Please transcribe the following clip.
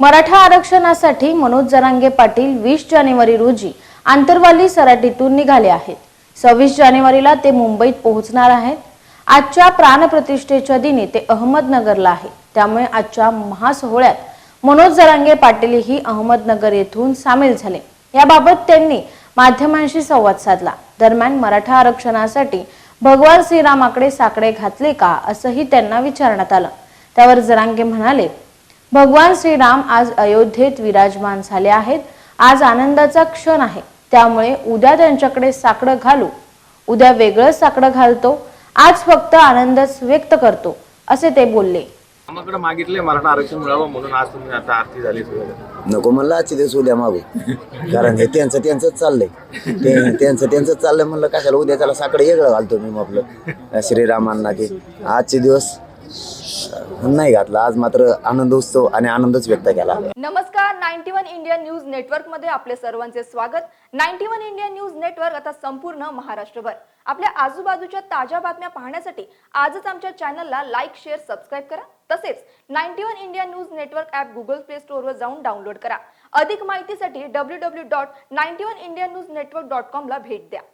मराठा आरक्षणासाठी मनोज जरांगे पाटील वीस जानेवारी रोजी आंतरवाली सराटीतून निघाले आहेत. सव्वीस जानेवारीला ते मुंबईत पोहोचणार आहेत. आजच्या प्राणप्रतिष्ठेच्या दिनी ते अहमदनगरला आहे. त्यामुळे आजच्या महासोहळ्यात मनोज जरांगे पाटीलही अहमदनगर येथून सामील झाले. याबाबत त्यांनी माध्यमांशी संवाद साधला. दरम्यान मराठा आरक्षणासाठी भगवान श्रीरामाकडे साकडे घातले का असंही त्यांना विचारण्यात आलं. त्यावर जरांगे म्हणाले भगवान श्रीराम आज अयोध्येत विराजमान झाले आहेत. आज आनंदाचा क्षण आहे. त्यामुळे उद्या त्यांच्याकडे साकडं घालू. उद्या वेगळं साकडं घालतो. आज फक्त आनंदच व्यक्त करतो असे ते बोलले. आम्हाकडे मागितले मराठा आरक्षण मिळावं म्हणून आज तुम्ही आता आरती झाली नको म्हणलं आजचे दिवस उद्या मागू. कारण हे त्यांचं त्यांचंच चाललंय. ते त्यांचं त्यांचंच चाललंय म्हणलं कशाला उद्या त्याला साकडे वेगळं घालतो मी मग आपलं. श्रीरामांना ते आजचे दिवस नाही घातला. आज मात्र आनंद उत्सव आणि आनंदच व्यक्त केला. नमस्कार. नाईन्टी वन इंडिया न्यूज नेटवर्कमध्ये आपले सर्वांचे स्वागत. Ninety one India news network आता संपूर्ण महाराष्ट्रभर. आपल्या आजूबाजूच्या ताज्या बातम्या पाहण्यासाठी आजच आमच्या चॅनलला लाईक शेअर सबस्क्राईब करा. तसेच ninety one India news network app Google play स्टोअरवर जाऊन डाउनलोड करा. अधिक माहितीसाठी W W dot ninety one India news network dot कॉमला भेट द्या.